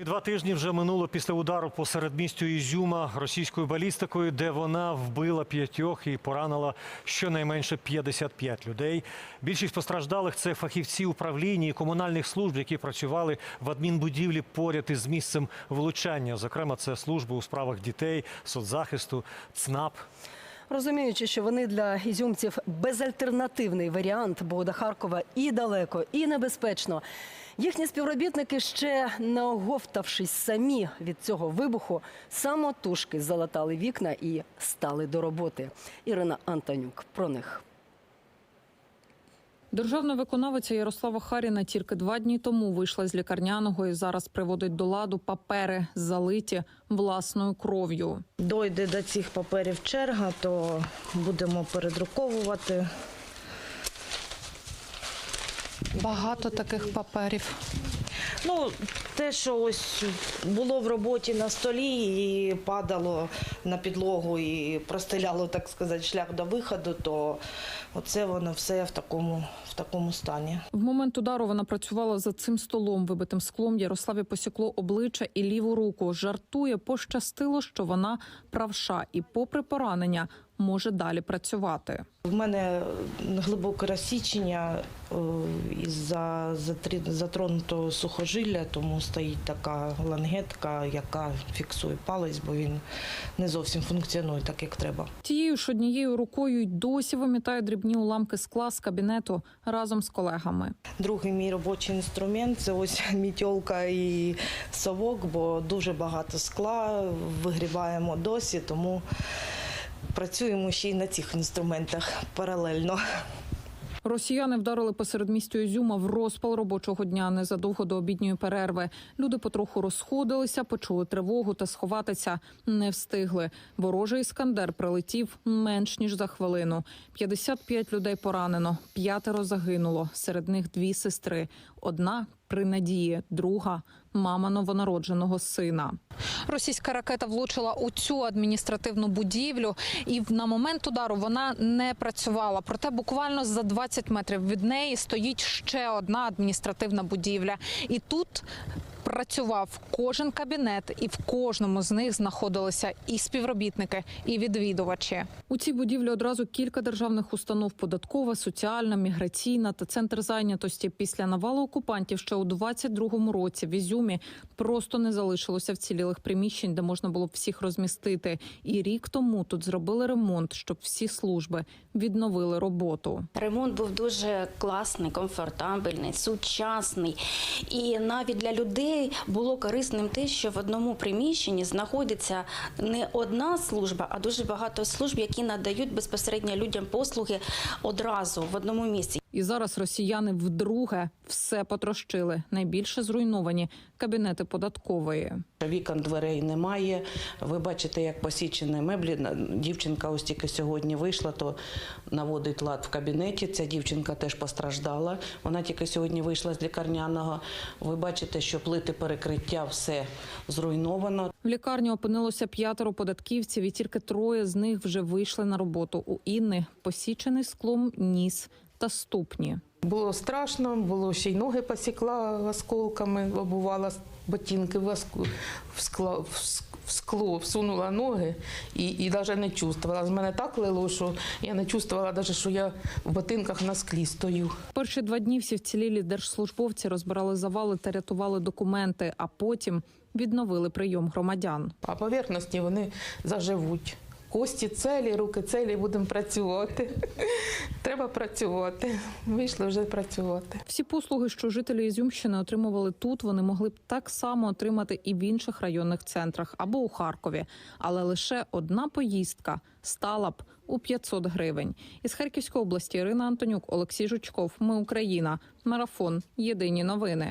І Два тижні вже минуло після удару по середмістю Ізюма російською балістикою, де вона вбила п'ятьох і поранила щонайменше 55 людей. Більшість постраждалих це фахівці управління і комунальних служб, які працювали в адмінбудівлі поряд із місцем влучання. Зокрема, це служби у справах дітей, соцзахисту, ЦНАП. Розуміючи, що вони для ізюмців безальтернативний варіант, бо до Харкова і далеко, і небезпечно. Їхні співробітники, ще не оговтавшись самі від цього вибуху, самотужки залатали вікна і стали до роботи. Ірина Антонюк про них. Державна виконавиця Ярослава Харіна тільки два дні тому вийшла з лікарняного і зараз приводить до ладу папери, залиті власною кров'ю. Дойде до цих паперів черга, то будемо передруковувати. Багато таких паперів. Ну, те, що ось було в роботі на столі і падало на підлогу і простеляло, так сказати, шлях до виходу, то оце воно все в такому, в такому стані. В момент удару вона працювала за цим столом, вибитим склом. Ярославі посікло обличчя і ліву руку. Жартує, пощастило, що вона правша, і, попри поранення, може далі працювати. В мене глибоке розсічення е, із-за затрі- затронутого сухожилля, тому стоїть така лангетка, яка фіксує палець, бо він не зовсім функціонує так, як треба. Тією ж однією рукою й досі вимітає дрібні уламки скла з кабінету разом з колегами. Другий мій робочий інструмент це ось мітьолка і совок, бо дуже багато скла вигрібаємо досі, тому працюємо ще й на цих інструментах паралельно. Росіяни вдарили посеред містю Ізюма в розпал робочого дня незадовго до обідньої перерви. Люди потроху розходилися, почули тривогу та сховатися не встигли. Ворожий іскандер прилетів менш ніж за хвилину. 55 людей поранено, п'ятеро загинуло. Серед них дві сестри. Одна при надії, друга мама новонародженого сина. Російська ракета влучила у цю адміністративну будівлю, і на момент удару вона не працювала. Проте буквально за 20 метрів від неї стоїть ще одна адміністративна будівля. І тут працював кожен кабінет, і в кожному з них знаходилися і співробітники, і відвідувачі. У цій будівлі одразу кілька державних установ: податкова, соціальна, міграційна та центр зайнятості. Після навалу окупантів ще у 22-му році в Ізюмі просто не залишилося вцілілих приміщень, де можна було б всіх розмістити. І рік тому тут зробили ремонт, щоб всі служби відновили роботу. Ремонт був дуже класний, комфортабельний, сучасний. І навіть для людей було корисним те, що в одному приміщенні знаходиться не одна служба, а дуже багато служб, які надають безпосередньо людям послуги одразу в одному місці. І зараз росіяни вдруге все потрощили. Найбільше зруйновані кабінети податкової. Вікон дверей немає. Ви бачите, як посічені меблі. Дівчинка ось тільки сьогодні вийшла, то наводить лад в кабінеті. Ця дівчинка теж постраждала. Вона тільки сьогодні вийшла з лікарняного. Ви бачите, що плити перекриття все зруйновано. В лікарні опинилося п'ятеро податківців, і тільки троє з них вже вийшли на роботу. У Інни посічений склом ніс та ступні. Було страшно, було ще й ноги посікла осколками, обувала ботинки в, скло, в в скло, всунула ноги і, і навіть не чувствувала. З мене так лило, що я не чувствувала, навіть, що я в ботинках на склі стою. Перші два дні всі вцілілі держслужбовці розбирали завали та рятували документи, а потім відновили прийом громадян. А поверхності вони заживуть. Кості целі, руки целі, будемо працювати. Треба працювати. Вийшли вже працювати. Всі послуги, що жителі Ізюмщини отримували тут, вони могли б так само отримати і в інших районних центрах або у Харкові. Але лише одна поїздка стала б у 500 гривень. Із Харківської області Ірина Антонюк, Олексій Жучков. Ми Україна. Марафон. Єдині новини.